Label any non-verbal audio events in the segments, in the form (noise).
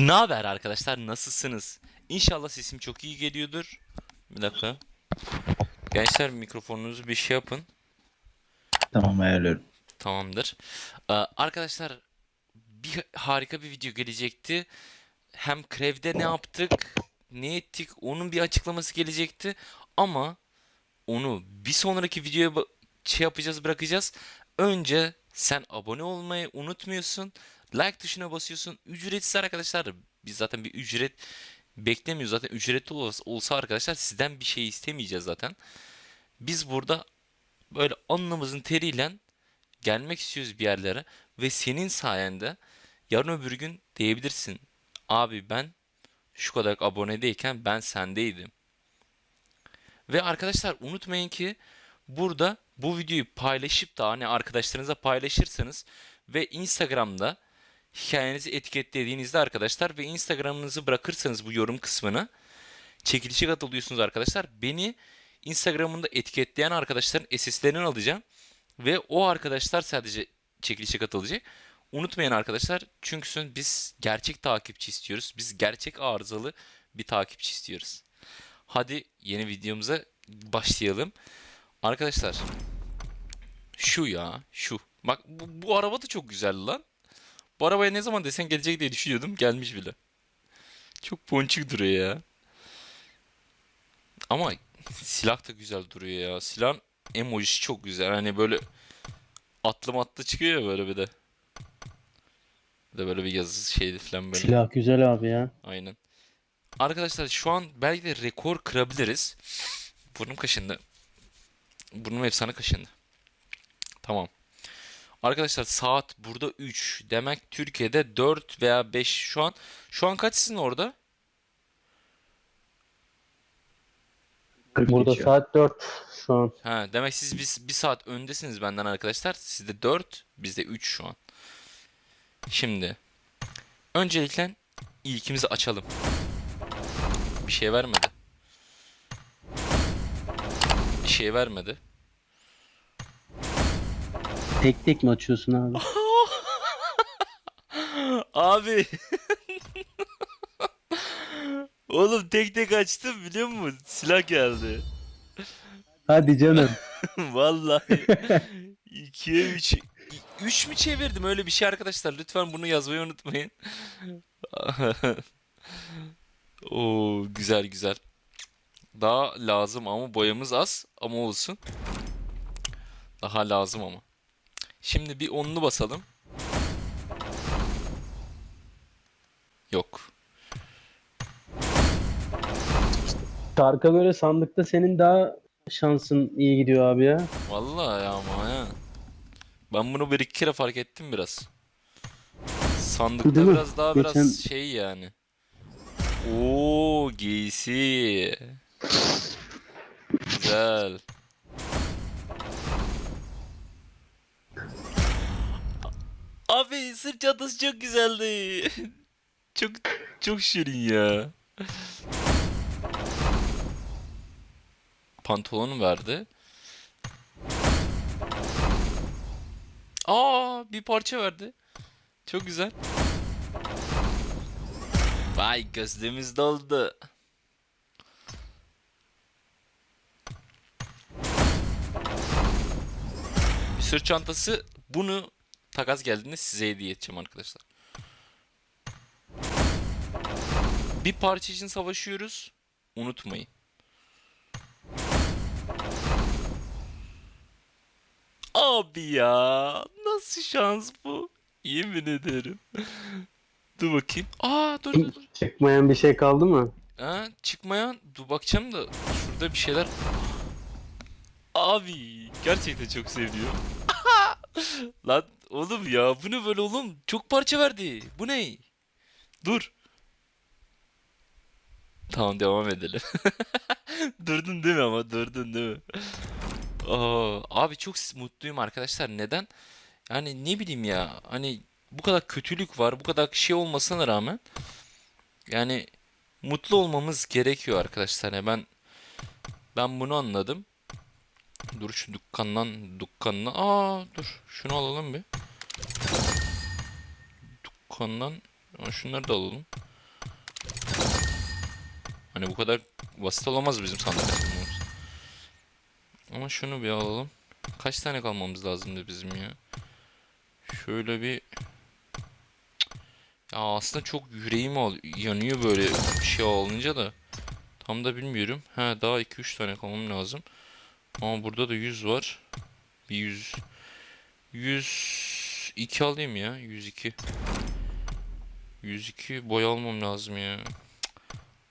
Ne haber arkadaşlar? Nasılsınız? İnşallah sesim çok iyi geliyordur. Bir dakika. Gençler mikrofonunuzu bir şey yapın. Tamam ayarlıyorum. Tamamdır. Ee, arkadaşlar bir harika bir video gelecekti. Hem Krev'de ne yaptık, ne ettik, onun bir açıklaması gelecekti. Ama onu bir sonraki videoya şey yapacağız, bırakacağız. Önce sen abone olmayı unutmuyorsun. Like tuşuna basıyorsun. Ücretsiz arkadaşlar. Biz zaten bir ücret beklemiyoruz. Zaten ücretli olsa, arkadaşlar sizden bir şey istemeyeceğiz zaten. Biz burada böyle alnımızın teriyle gelmek istiyoruz bir yerlere ve senin sayende yarın öbür gün diyebilirsin. Abi ben şu kadar abonedeyken ben sendeydim. Ve arkadaşlar unutmayın ki burada bu videoyu paylaşıp da hani arkadaşlarınıza paylaşırsanız ve Instagram'da hikayenizi etiketlediğinizde arkadaşlar ve Instagram'ınızı bırakırsanız bu yorum kısmına çekilişe katılıyorsunuz arkadaşlar. Beni Instagram'ında etiketleyen arkadaşların SS'lerini alacağım. Ve o arkadaşlar sadece çekilişe katılacak. Unutmayın arkadaşlar çünkü biz gerçek takipçi istiyoruz. Biz gerçek arızalı bir takipçi istiyoruz. Hadi yeni videomuza başlayalım. Arkadaşlar şu ya şu. Bak bu, bu araba da çok güzel lan. Bu arabaya ne zaman desen gelecek diye düşünüyordum. Gelmiş bile. Çok ponçik duruyor ya. Ama silah da güzel duruyor ya. Silahın emojisi çok güzel. Hani böyle atlı matlı çıkıyor ya böyle bir de. Bir de böyle bir yazı şeydi falan böyle. Silah güzel abi ya. Aynen. Arkadaşlar şu an belki de rekor kırabiliriz. Burnum kaşındı. Burnum efsane kaşındı. Tamam. Arkadaşlar saat burada 3. Demek Türkiye'de 4 veya 5 şu an. Şu an kaç sizin orada? 40 Burada geçiyor. saat 4 şu an. Ha, demek siz biz bir saat öndesiniz benden arkadaşlar. Sizde 4, bizde 3 şu an. Şimdi öncelikle ilkimizi açalım. Bir şey vermedi. Bir şey vermedi. Tek tek mi açıyorsun abi? (laughs) Abi. (laughs) Oğlum tek tek açtım biliyor musun? Silah geldi. Hadi canım. (laughs) Vallahi 2'ye 3 3 mü çevirdim öyle bir şey arkadaşlar lütfen bunu yazmayı unutmayın. Oo güzel güzel. Daha lazım ama boyamız az ama olsun. Daha lazım ama. Şimdi bir onlu basalım. Yok. Şarka göre sandıkta senin daha şansın iyi gidiyor abi ya. Vallahi ya ama ya. Ben bunu bir iki kere fark ettim biraz. Sandıkta Değil mi? biraz daha Geçen- biraz şey yani. Oo giysi. Güzel. Abi sırt çantası çok güzeldi. (laughs) Çok çok şirin ya. Pantolonu verdi. Aa bir parça verdi. Çok güzel. Vay gözlüğümüz doldu. Bir sırt çantası bunu takas geldiğinde size hediye edeceğim arkadaşlar. Bir parça için savaşıyoruz. Unutmayın. Abi ya nasıl şans bu? Yemin ederim. Dur bakayım. Aa dur dur dur. Çıkmayan bir şey kaldı mı? Ha, çıkmayan dur bakacağım da şurada bir şeyler. Abi gerçekten çok seviyor. (laughs) Lan oğlum ya bu ne böyle oğlum? Çok parça verdi. Bu ne? Dur. Tamam devam edelim. (laughs) Durdun değil mi ama durdun değil mi? Aa, abi çok mutluyum arkadaşlar. Neden? Yani ne bileyim ya. Hani bu kadar kötülük var, bu kadar şey olmasına rağmen yani mutlu olmamız gerekiyor arkadaşlar. Yani ben ben bunu anladım. Dur şu dükkandan dükkandan. Aa dur şunu alalım bir. Dükkandan şunları da alalım. Hani bu kadar basit olamaz bizim sandık. Ama şunu bir alalım. Kaç tane kalmamız lazımdı bizim ya? Şöyle bir... Ya aslında çok yüreğim yanıyor böyle bir şey alınca da. Tam da bilmiyorum. Ha daha 2-3 tane kalmam lazım. Ama burada da 100 var. Bir 100. 102 alayım ya. 102. 102 boy almam lazım ya.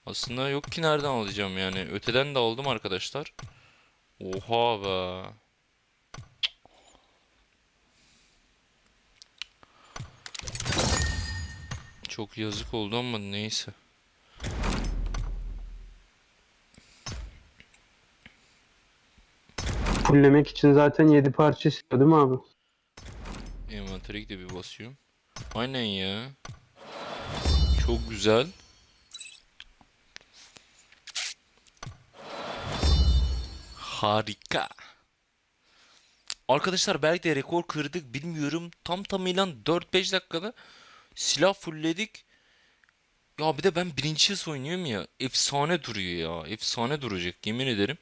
Aslında yok ki nereden alacağım yani. Öteden de aldım arkadaşlar. Oha be. Çok yazık oldu ama neyse. Fullemek için zaten 7 parça istiyor değil mi abi? Envantere de bir basıyorum. Aynen ya. Çok güzel. Harika. Arkadaşlar belki de rekor kırdık bilmiyorum. Tam tamıyla 4-5 dakikada silah fullledik. Ya bir de ben birinci oynuyorum ya. Efsane duruyor ya. Efsane duracak yemin ederim.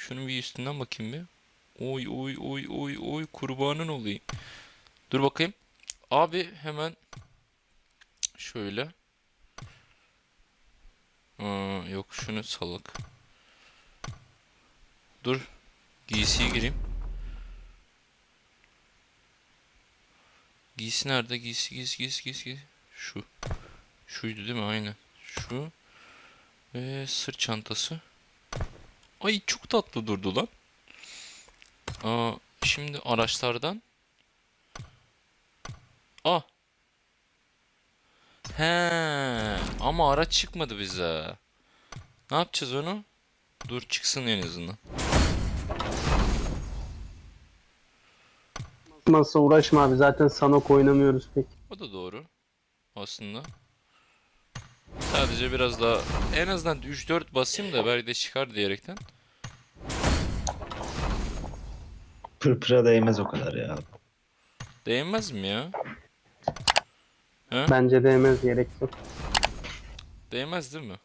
Şunun bir üstünden bakayım bir. Oy oy oy oy oy kurbanın olayım. Dur bakayım. Abi hemen şöyle. Aa, yok şunu salak. Dur. Giysiye gireyim. Giysi nerede? Giysi giysi giysi giysi. giysi. Şu. Şuydu değil mi? Aynen. Şu. Ve sırt çantası. Ay çok tatlı durdu lan. Aa, şimdi araçlardan. Ah. He, ama araç çıkmadı bize. Ne yapacağız onu? Dur çıksın en azından. Masa uğraşma abi zaten Sanok oynamıyoruz pek. O da doğru. Aslında. Sadece biraz daha en azından 3-4 basayım da belki de çıkar diyerekten. Pırpıra değmez o kadar ya. Değmez mi ya? Bence değmez gerek yok. Değmez değil mi?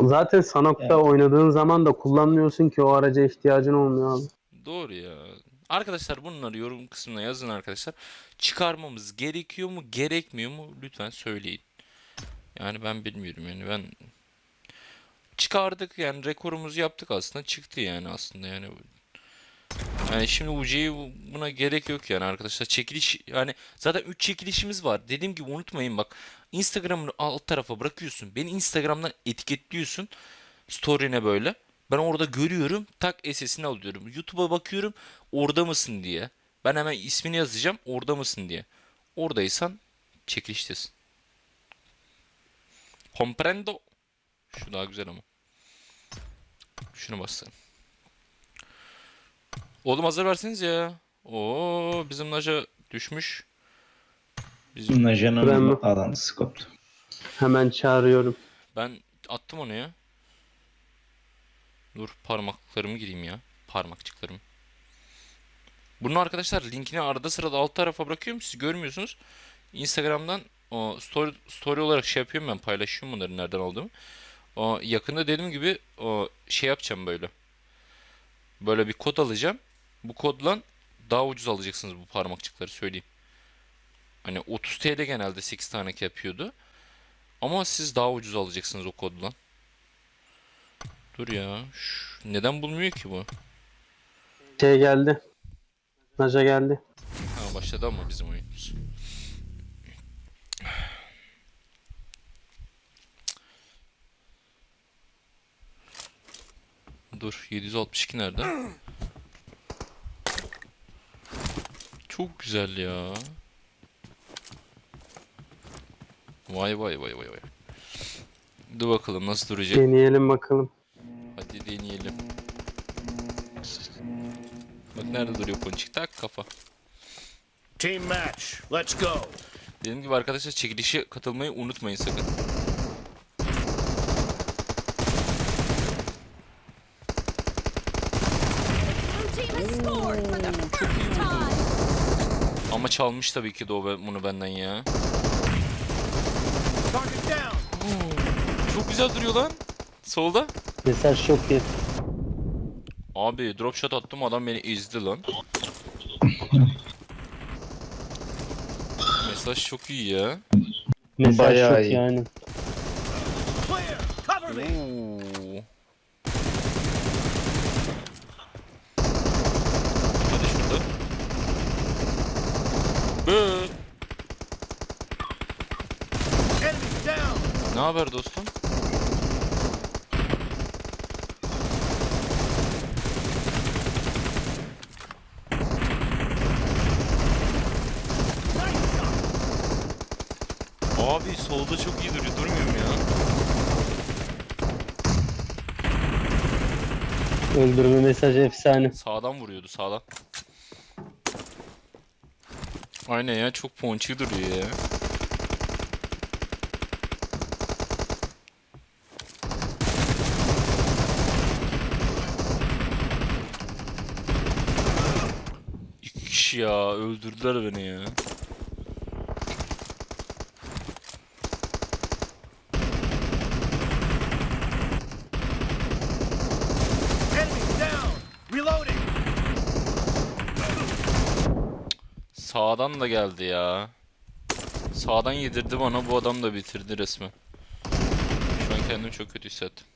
Zaten Sanok'ta Evet. oynadığın zaman da kullanmıyorsun ki o araca ihtiyacın olmuyor abi. Doğru ya. Arkadaşlar bunları yorum kısmına yazın arkadaşlar. Çıkarmamız gerekiyor mu, gerekmiyor mu? Lütfen söyleyin. Yani ben bilmiyorum yani ben çıkardık yani rekorumuzu yaptık aslında çıktı yani aslında yani. Yani şimdi UC'yi bu- buna gerek yok yani arkadaşlar. Çekiliş yani zaten 3 çekilişimiz var. Dediğim gibi unutmayın bak Instagram'ın alt tarafa bırakıyorsun. Beni Instagram'dan etiketliyorsun story'ne böyle. Ben orada görüyorum tak SS'ini alıyorum. YouTube'a bakıyorum orada mısın diye. Ben hemen ismini yazacağım orada mısın diye. Oradaysan çekiliştesin Comprendo. Şu daha güzel ama. Şunu bassana. Oğlum hazır verseniz ya. Oo bizim Naja düşmüş. Bizim Ben Najan'ın alantısı koptu. Hemen çağırıyorum. ben attım onu ya. Dur parmaklarımı gireyim ya. Parmakçıklarımı. Bunun arkadaşlar linkini arada sırada alt tarafa bırakıyorum. Siz görmüyorsunuz. Instagram'dan o story, story olarak şey yapıyorum ben paylaşıyorum bunları nereden aldığımı. O yakında dediğim gibi o şey yapacağım böyle. Böyle bir kod alacağım. Bu kodla daha ucuz alacaksınız bu parmakçıkları söyleyeyim. Hani 30 TL genelde 8 tane yapıyordu. Ama siz daha ucuz alacaksınız o kodla. Dur ya. Şu- neden bulmuyor ki bu? Şey geldi. Naja geldi. Ha başladı ama bizim oyunumuz. Dur 762 nerede? Çok güzel ya. Vay vay vay vay vay. Dur bakalım nasıl duracak. Deneyelim bakalım. Hadi deneyelim. Bak nerede duruyor ponçik tak kafa. Team match. Let's go. Dediğim gibi arkadaşlar çekilişe katılmayı unutmayın sakın. Blue team has scored for the first time. Ama çalmış tabii ki de o bunu benden ya. Çok güzel duruyor lan. Solda. Mesaj çok iyi. Abi drop shot attım adam beni ezdi lan. Mesaj çok iyi ya. Mesaj Bayağı çok iyi. me. Oo. Hadi şurada. Bı. Ne haber dostum? Abi solda çok iyi duruyor. Durmuyor mu ya? Öldürme mesajı efsane. Sağdan vuruyordu sağdan. Aynen ya çok ponçik duruyor ya. İki kişi ya öldürdüler beni ya. Sağdan da geldi ya. Sağdan yedirdi bana bu adam da bitirdi resmen. Şu an kendimi çok kötü hissettim.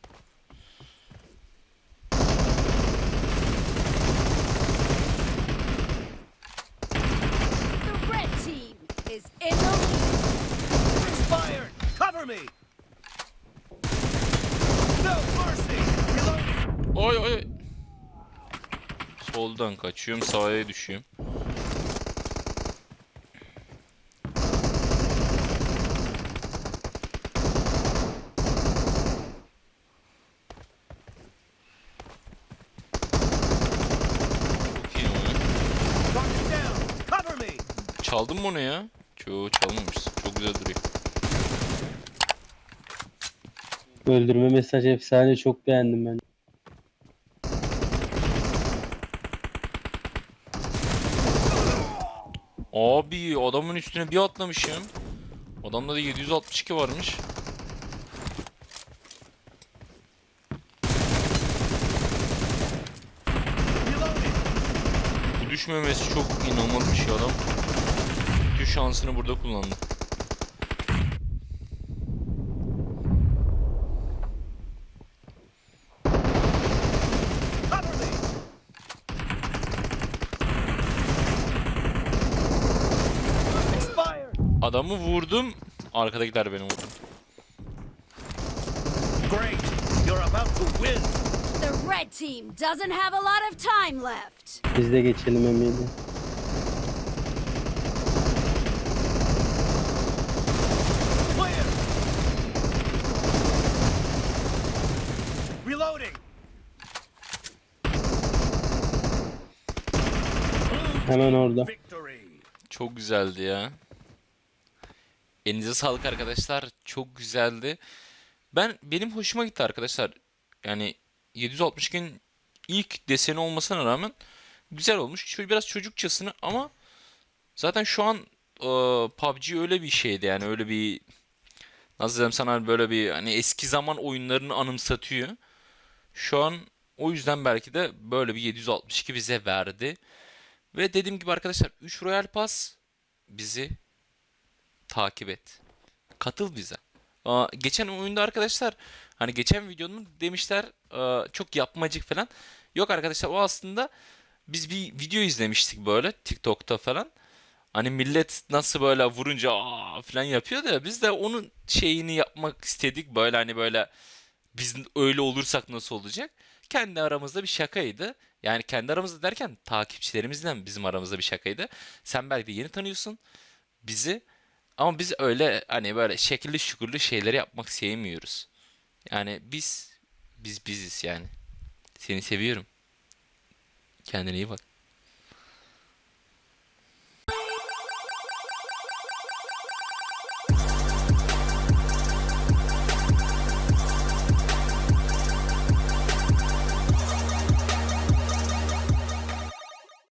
The red team is in the lead. Expired. Cover me. No mercy. Reloading. Oy oy. oy. Soldan kaçıyorum sağa düşüyorum. Çaldın mı onu ya? Çoğu çalmamışsın. Çok güzel duruyor. Öldürme mesajı efsane çok beğendim ben. Abi adamın üstüne bir atlamışım. Adamda da 762 varmış. Bu düşmemesi çok inanılmaz bir şey adam. Bütün şansını burada kullandı. Adamı vurdum. Arkadakiler beni vurdu. Great. You're about to win. The red team doesn't have a lot of time left. Biz de geçelim eminim. Hemen orada. Çok güzeldi ya. Elinize sağlık arkadaşlar. Çok güzeldi. Ben benim hoşuma gitti arkadaşlar. Yani 762'nin ilk deseni olmasına rağmen güzel olmuş. Şöyle biraz çocukçasını ama zaten şu an e, PUBG öyle bir şeydi yani öyle bir nasıl diyeyim sana böyle bir hani eski zaman oyunlarını anımsatıyor. Şu an o yüzden belki de böyle bir 762 bize verdi. Ve dediğim gibi arkadaşlar 3 Royal Pass bizi takip et. Katıl bize. Aa, geçen oyunda arkadaşlar hani geçen videonun demişler aa, çok yapmacık falan. Yok arkadaşlar o aslında biz bir video izlemiştik böyle TikTok'ta falan. Hani millet nasıl böyle vurunca aa falan yapıyordu ya biz de onun şeyini yapmak istedik böyle hani böyle biz öyle olursak nasıl olacak? Kendi aramızda bir şakaydı. Yani kendi aramızda derken takipçilerimizle bizim aramızda bir şakaydı. Sen belki de yeni tanıyorsun bizi. Ama biz öyle hani böyle şekilli şükürlü şeyleri yapmak sevmiyoruz. Yani biz biz biziz yani. Seni seviyorum. Kendine iyi bak.